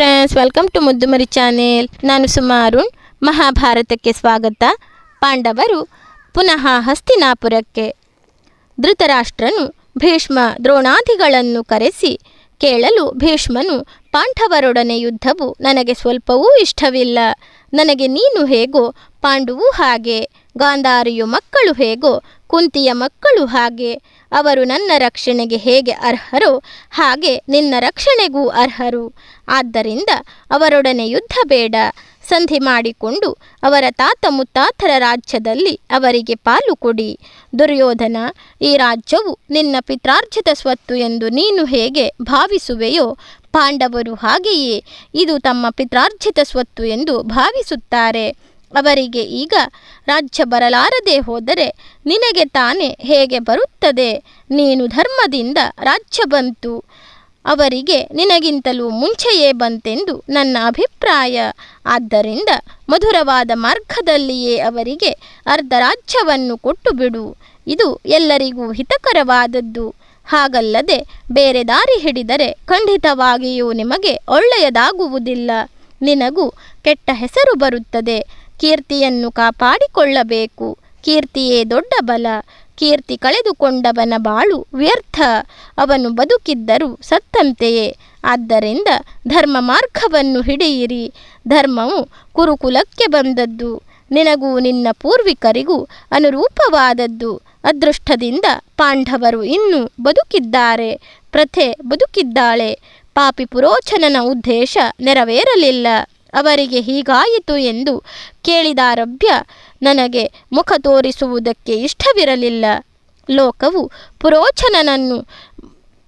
Friends welcome to Muddumari channel ನಾನು ಸುಮಾರು ಮಹಾಭಾರತಕ್ಕೆ ಸ್ವಾಗತ. ಪಾಂಡವರು ಪುನಃ ಹಸ್ತಿನಾಪುರಕ್ಕೆ. ಧೃತರಾಷ್ಟ್ರನು ಭೀಷ್ಮ ದ್ರೋಣಾದಿಗಳನ್ನು ಕರೆಸಿ ಕೇಳಲು ಭೀಷ್ಮನು ಪಾಂಡವರೊಡನೆ ಯುದ್ಧವು ನನಗೆ ಸ್ವಲ್ಪವೂ ಇಷ್ಟವಿಲ್ಲ. ನನಗೆ ನೀನು ಹೇಗೋ ಪಾಂಡುವು ಹಾಗೆ. ಗಾಂಧಾರಿಯು ಮಕ್ಕಳು ಹೇಗೋ, ಕುಂತಿಯ ಮಕ್ಕಳು ಹಾಗೆ. ಅವರು ನನ್ನ ರಕ್ಷಣೆಗೆ ಹೇಗೆ ಅರ್ಹರೋ ಹಾಗೆ ನಿನ್ನ ರಕ್ಷಣೆಗೂ ಅರ್ಹರು. ಆದ್ದರಿಂದ ಅವರೊಡನೆ ಯುದ್ಧ ಬೇಡ. ಸಂಧಿ ಮಾಡಿಕೊಂಡು ಅವರ ತಾತ ಮುತ್ತಾತರ ರಾಜ್ಯದಲ್ಲಿ ಅವರಿಗೆ ಪಾಲು ಕೊಡಿ. ದುರ್ಯೋಧನ, ಈ ರಾಜ್ಯವು ನಿನ್ನ ಪಿತ್ರಾರ್ಜಿತ ಸ್ವತ್ತು ಎಂದು ನೀನು ಹೇಗೆ ಭಾವಿಸುವೆಯೋ, ಪಾಂಡವರು ಹಾಗೆಯೇ. ಇದು ತಮ್ಮ ಪಿತ್ರಾರ್ಜಿತ ಸ್ವತ್ತು ಎಂದು ಭಾವಿಸುತ್ತಾರೆ. ಅವರಿಗೆ ಈಗ ರಾಜ್ಯ ಬರಲಾರದೆ ಹೋದರೆ ನಿನಗೆ ತಾನೇ ಹೇಗೆ ಬರುತ್ತದೆ? ನೀನು ಧರ್ಮದಿಂದ ರಾಜ್ಯ ಬಂತು. ಅವರಿಗೆ ನಿನಗಿಂತಲೂ ಮುಂಚೆಯೇ ಬಂತೆಂದು ನನ್ನ ಅಭಿಪ್ರಾಯ. ಆದ್ದರಿಂದ ಮಧುರವಾದ ಮಾರ್ಗದಲ್ಲಿಯೇ ಅವರಿಗೆ ಅರ್ಧ ರಾಜ್ಯವನ್ನು ಕೊಟ್ಟು ಬಿಡು ಇದು ಎಲ್ಲರಿಗೂ ಹಿತಕರವಾದದ್ದು. ಹಾಗಲ್ಲದೆ ಬೇರೆ ದಾರಿ ಹಿಡಿದರೆ ಖಂಡಿತವಾಗಿಯೂ ನಿಮಗೆ ಒಳ್ಳೆಯದಾಗುವುದಿಲ್ಲ. ನಿನಗೂ ಕೆಟ್ಟ ಹೆಸರು ಬರುತ್ತದೆ. ಕೀರ್ತಿಯನ್ನು ಕಾಪಾಡಿಕೊಳ್ಳಬೇಕು. ಕೀರ್ತಿಯೇ ದೊಡ್ಡ ಬಲ. ಕೀರ್ತಿ ಕಳೆದುಕೊಂಡವನ ಬಾಳು ವ್ಯರ್ಥ. ಅವನು ಬದುಕಿದ್ದರೂ ಸತ್ತಂತೆಯೇ. ಆದ್ದರಿಂದ ಧರ್ಮ ಮಾರ್ಗವನ್ನು ಹಿಡಿಯಿರಿ. ಧರ್ಮವು ಕುರುಕುಲಕ್ಕೆ ಬಂದದ್ದು. ನಿನಗೂ ನಿನ್ನ ಪೂರ್ವಿಕರಿಗೂ ಅನುರೂಪವಾದದ್ದು. ಅದೃಷ್ಟದಿಂದ ಪಾಂಡವರು ಇನ್ನೂ ಬದುಕಿದ್ದಾರೆ. ಪ್ರಥೆ ಬದುಕಿದ್ದಾಳೆ. ಪಾಪಿ ಪುರೋಚನನ ಉದ್ದೇಶ ನೆರವೇರಲಿಲ್ಲ. ಅವರಿಗೆ ಹೀಗಾಯಿತು ಎಂದು ಕೇಳಿದಾರಭ್ಯ, ನನಗೆ ಮುಖ ತೋರಿಸುವುದಕ್ಕೆ ಇಷ್ಟವಿರಲಿಲ್ಲ. ಲೋಕವು ಪುರೋಚನನನ್ನು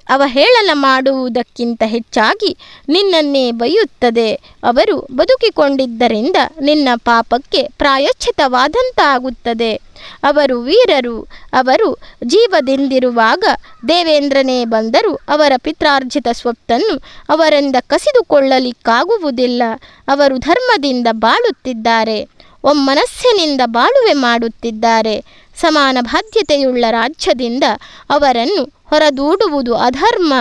ಅವಹೇಳನ ಮಾಡುವುದಕ್ಕಿಂತ ಹೆಚ್ಚಾಗಿ ನಿನ್ನನ್ನೇ ಬೈಯುತ್ತದೆ ಅವರು ಬದುಕಿಕೊಂಡಿದ್ದರಿಂದ ನಿನ್ನ ಪಾಪಕ್ಕೆ ಪ್ರಾಯಶ್ಚಿತವಾದಂತಾಗುತ್ತದೆ. ಅವರು ವೀರರು ಅವರು ಜೀವದಿಂದಿರುವಾಗ ದೇವೇಂದ್ರನೇ ಬಂದರೂ ಅವರ ಪಿತ್ರಾರ್ಜಿತ ಸ್ವತ್ತನ್ನು ಅವರಿಂದ ಕಸಿದುಕೊಳ್ಳಲಿಕ್ಕಾಗುವುದಿಲ್ಲ. ಅವರು ಧರ್ಮದಿಂದ ಬಾಳುತ್ತಿದ್ದಾರೆ, ಒಮ್ಮನಸ್ಸಿನಿಂದ ಬಾಳುವೆ ಮಾಡುತ್ತಿದ್ದಾರೆ. ಸಮಾನ ಬಾಧ್ಯತೆಯುಳ್ಳ ರಾಜ್ಯದಿಂದ ಅವರನ್ನು ಹೊರದೂಡುವುದು ಅಧರ್ಮ.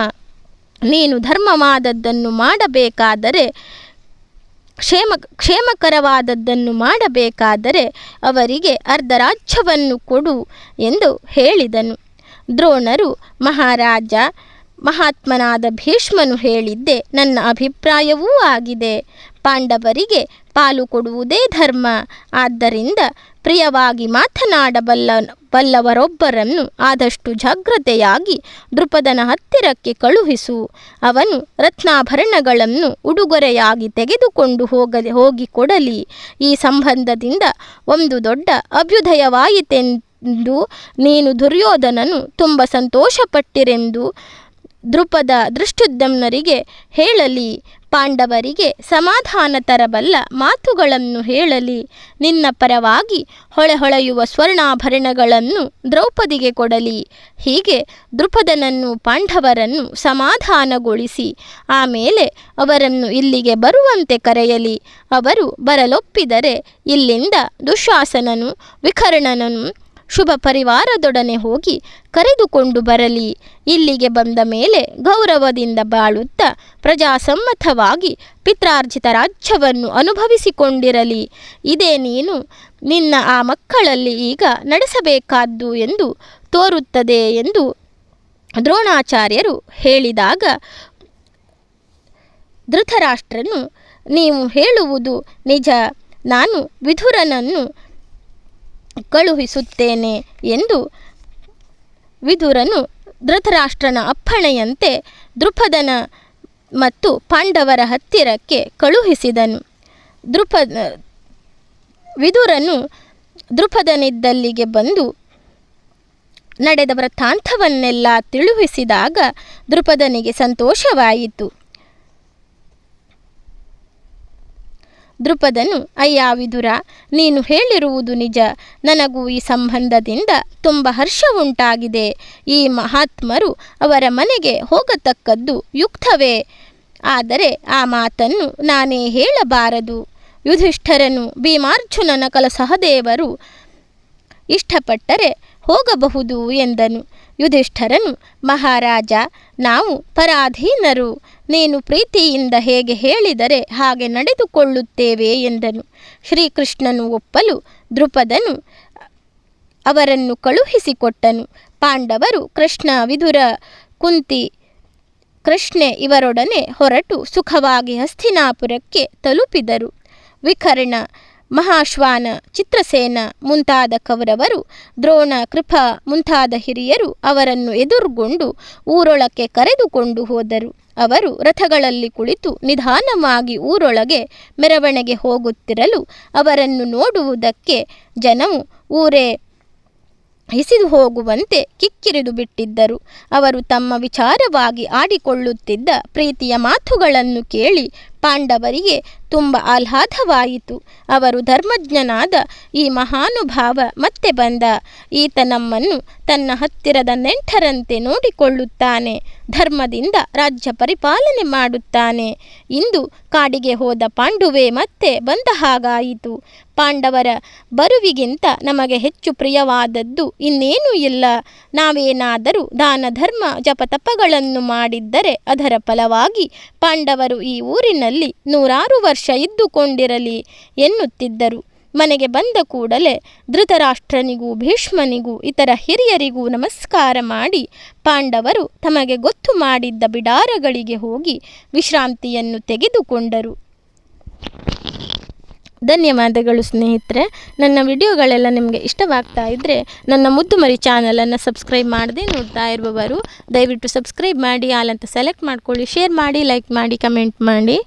ನೀನು ಧರ್ಮವಾದದ್ದನ್ನು ಮಾಡಬೇಕಾದರೆ ಕ್ಷೇಮ, ಕ್ಷೇಮಕರವಾದದ್ದನ್ನು ಮಾಡಬೇಕಾದರೆ ಅವರಿಗೆ ಅರ್ಧ ರಾಜ್ಯವನ್ನು ಕೊಡು ಎಂದು ಹೇಳಿದನು. ದ್ರೋಣರು, ಮಹಾರಾಜ, ಮಹಾತ್ಮನಾದ ಭೀಷ್ಮನು ಹೇಳಿದ್ದೆ, ನನ್ನ ಅಭಿಪ್ರಾಯವೂ ಆಗಿದೆ. ಪಾಂಡವರಿಗೆ ಪಾಲು ಕೊಡುವುದೇ ಧರ್ಮ. ಆದ್ದರಿಂದ ಪ್ರಿಯವಾಗಿ ಮಾತನಾಡಬಲ್ಲ ಬಲ್ಲವರೊಬ್ಬರನ್ನು ಆದಷ್ಟು ಜಾಗ್ರತೆಯಾಗಿ ದೃಪದನ ಹತ್ತಿರಕ್ಕೆ ಕಳುಹಿಸು. ಅವನು ರತ್ನಾಭರಣಗಳನ್ನು ಉಡುಗೊರೆಯಾಗಿ ತೆಗೆದುಕೊಂಡು ಹೋಗ ಹೋಗಿ ಕೊಡಲಿ. ಈ ಸಂಬಂಧದಿಂದ ಒಂದು ದೊಡ್ಡ ಅಭ್ಯುದಯವಾಯಿತೆಂದು ನೀನು ದುರ್ಯೋಧನನು ತುಂಬ ಸಂತೋಷಪಟ್ಟಿರೆಂದು ದೃಪದ ದೃಷ್ಟುದ್ಯಮ್ನರಿಗೆ ಹೇಳಲಿ. ಪಾಂಡವರಿಗೆ ಸಮಾಧಾನ ತರಬಲ್ಲ ಮಾತುಗಳನ್ನು ಹೇಳಲಿ. ನಿನ್ನ ಪರವಾಗಿ ಹೊಳೆಹೊಳೆಯುವ ಸ್ವರ್ಣಾಭರಣಗಳನ್ನು ದ್ರೌಪದಿಗೆ ಕೊಡಲಿ. ಹೀಗೆ ದೃಪದನನ್ನು ಪಾಂಡವರನ್ನು ಸಮಾಧಾನಗೊಳಿಸಿ ಆಮೇಲೆ ಅವರನ್ನು ಇಲ್ಲಿಗೆ ಬರುವಂತೆ ಕರೆಯಲಿ. ಅವರು ಬರಲೊಪ್ಪಿದರೆ ಇಲ್ಲಿಂದ ದುಶಾಸನನು, ವಿಕರ್ಣನನು ಶುಭ ಪರಿವಾರದೊಡನೆ ಹೋಗಿ ಕರೆದುಕೊಂಡು ಬರಲಿ. ಇಲ್ಲಿಗೆ ಬಂದ ಮೇಲೆ ಗೌರವದಿಂದ ಬಾಳುತ್ತಾ ಪ್ರಜಾಸಮ್ಮತವಾಗಿ ಪಿತ್ರಾರ್ಜಿತ ರಾಜ್ಯವನ್ನು ಅನುಭವಿಸಿಕೊಂಡಿರಲಿ. ಇದೇ ನೀನು ನಿನ್ನ ಆ ಮಕ್ಕಳಲ್ಲಿ ಈಗ ನಡೆಸಬೇಕಾದ್ದು ಎಂದು ತೋರುತ್ತದೆ ಎಂದು ದ್ರೋಣಾಚಾರ್ಯರು ಹೇಳಿದಾಗ ಧೃತರಾಷ್ಟ್ರನು, ನೀವು ಹೇಳುವುದು ನಿಜ. ನಾನು ವಿಧುರನನ್ನು ಕಳುಹಿಸುತ್ತೇನೆ ಎಂದು ವಿದುರನು ಧೃತರಾಷ್ಟ್ರನ ಅಪ್ಪಣೆಯಂತೆ ದೃಪದನ ಮತ್ತು ಪಾಂಡವರ ಹತ್ತಿರಕ್ಕೆ ಕಳುಹಿಸಿದನು. ದೃಪ ವಿದುರನು ದೃಪದನಿದ್ದಲ್ಲಿಗೆ ಬಂದು ನಡೆದ ವೃತ್ತಾಂತವನ್ನೆಲ್ಲ ತಿಳುಹಿಸಿದಾಗ ದೃಪದನಿಗೆ ಸಂತೋಷವಾಯಿತು. ದೃಪದನು, ಅಯ್ಯ ವಿದುರ, ನೀನು ಹೇಳಿರುವುದು ನಿಜ. ನನಗೂ ಈ ಸಂಬಂಧದಿಂದ ತುಂಬ ಹರ್ಷ ಉಂಟಾಗಿದೆ ಈ ಮಹಾತ್ಮರು ಅವರ ಮನೆಗೆ ಹೋಗತಕ್ಕದ್ದು ಯುಕ್ತವೇ. ಆದರೆ ಆ ಮಾತನ್ನು ನಾನೇ ಹೇಳಬಾರದು. ಯುಧಿಷ್ಠರನು ಭೀಮಾರ್ಜುನನ ಕಲ ಸಹದೇವರು ಇಷ್ಟಪಟ್ಟರೆ ಹೋಗಬಹುದು ಎಂದನು. ಯುಧಿಷ್ಠರನು, ಮಹಾರಾಜ, ನಾವು ಪರಾಧೀನರು. ನೀನು ಪ್ರೀತಿಯಿಂದ ಹೇಗೆ ಹೇಳಿದರೆ ಹಾಗೆ ನಡೆದುಕೊಳ್ಳುತ್ತೇವೆ ಎಂದನು. ಶ್ರೀಕೃಷ್ಣನು ಒಪ್ಪಲು. ದೃಪದನು ಅವರನ್ನು ಕಳುಹಿಸಿಕೊಟ್ಟನು. ಪಾಂಡವರು ಕೃಷ್ಣ ವಿದುರ ಕುಂತಿ ಕೃಷ್ಣೆ ಇವರೊಡನೆ ಹೊರಟು ಸುಖವಾಗಿ ಹಸ್ತಿನಾಪುರಕ್ಕೆ ತಲುಪಿದರು. ವಿಕರ್ಣ ಮಹಾಶ್ವಾನ, ಚಿತ್ರಸೇನ ಮುಂತಾದ ಕೌರವರು, ದ್ರೋಣ ಕೃಪಾ ಮುಂತಾದ ಹಿರಿಯರು ಅವರನ್ನು ಎದುರುಗೊಂಡು ಊರೊಳಕ್ಕೆ ಕರೆದುಕೊಂಡು ಹೋದರು. ಅವರು ರಥಗಳಲ್ಲಿ ಕುಳಿತು ನಿಧಾನವಾಗಿ ಊರೊಳಗೆ ಮೆರವಣಿಗೆ ಹೋಗುತ್ತಿರಲು ಅವರನ್ನು ನೋಡುವುದಕ್ಕೆ ಜನವು ಊರೇ ಹಿಸಿದು ಹೋಗುವಂತೆ ಕಿಕ್ಕಿರಿದು ಬಿಟ್ಟಿದ್ದರು. ಅವರು ತಮ್ಮ ವಿಚಾರವಾಗಿ ಆಡಿಕೊಳ್ಳುತ್ತಿದ್ದ ಪ್ರೀತಿಯ ಮಾತುಗಳನ್ನು ಕೇಳಿ ಪಾಂಡವರಿಗೆ ತುಂಬ ಆಹ್ಲಾದವಾಯಿತು. ಅವರು ಧರ್ಮಜ್ಞನಾದ ಈ ಮಹಾನುಭಾವ ಮತ್ತೆ ಬಂದ. ಈತ ನಮ್ಮನ್ನು ತನ್ನ ಹತ್ತಿರದ ನೆಂಟರಂತೆ ನೋಡಿಕೊಳ್ಳುತ್ತಾನೆ. ಧರ್ಮದಿಂದ ರಾಜ್ಯ ಪರಿಪಾಲನೆ ಮಾಡುತ್ತಾನೆ. ಇಂದು ಕಾಡಿಗೆ ಹೋದ ಪಾಂಡುವೆ ಮತ್ತೆ ಬಂದ ಹಾಗಾಯಿತು. ಪಾಂಡವರ ಬರುವಿಗಿಂತ ನಮಗೆ ಹೆಚ್ಚು ಪ್ರಿಯವಾದದ್ದು ಇನ್ನೇನೂ ಇಲ್ಲ. ನಾವೇನಾದರೂ ದಾನ ಧರ್ಮ ಜಪತಪಗಳನ್ನು ಮಾಡಿದ್ದರೆ ಅದರ ಫಲವಾಗಿ ಪಾಂಡವರು ಈ ಊರಿನಲ್ಲಿ ನೂರಾರು ವರ್ಷ ಇದ್ದುಕೊಂಡಿರಲಿ ಎನ್ನುತ್ತಿದ್ದರು. ಮನೆಗೆ ಬಂದ ಕೂಡಲೇ ಧೃತರಾಷ್ಟ್ರನಿಗೂ, ಭೀಷ್ಮನಿಗೂ, ಇತರ ಹಿರಿಯರಿಗೂ ನಮಸ್ಕಾರ ಮಾಡಿ ಪಾಂಡವರು ತಮಗೆ ಗೊತ್ತು ಮಾಡಿದ್ದ ಬಿಡಾರಗಳಿಗೆ ಹೋಗಿ ವಿಶ್ರಾಂತಿಯನ್ನು ತೆಗೆದುಕೊಂಡರು. ಧನ್ಯವಾದಗಳು ಸ್ನೇಹಿತರೆ. ನನ್ನ ವಿಡಿಯೋಗಳೆಲ್ಲ ನಿಮಗೆ ಇಷ್ಟವಾಗ್ತಾ ಇದ್ದರೆ ನನ್ನ ಮುದ್ದು ಮರಿ ಚಾನಲನ್ನು ಸಬ್ಸ್ಕ್ರೈಬ್ ಮಾಡದೆ ನೋಡ್ತಾ ಇರುವವರು, ದಯವಿಟ್ಟು ಸಬ್ಸ್ಕ್ರೈಬ್ ಮಾಡಿ, ಆಲ್ ಅಂತ ಸೆಲೆಕ್ಟ್ ಮಾಡ್ಕೊಳ್ಳಿ, ಶೇರ್ ಮಾಡಿ, ಲೈಕ್ ಮಾಡಿ, ಕಮೆಂಟ್ ಮಾಡಿ.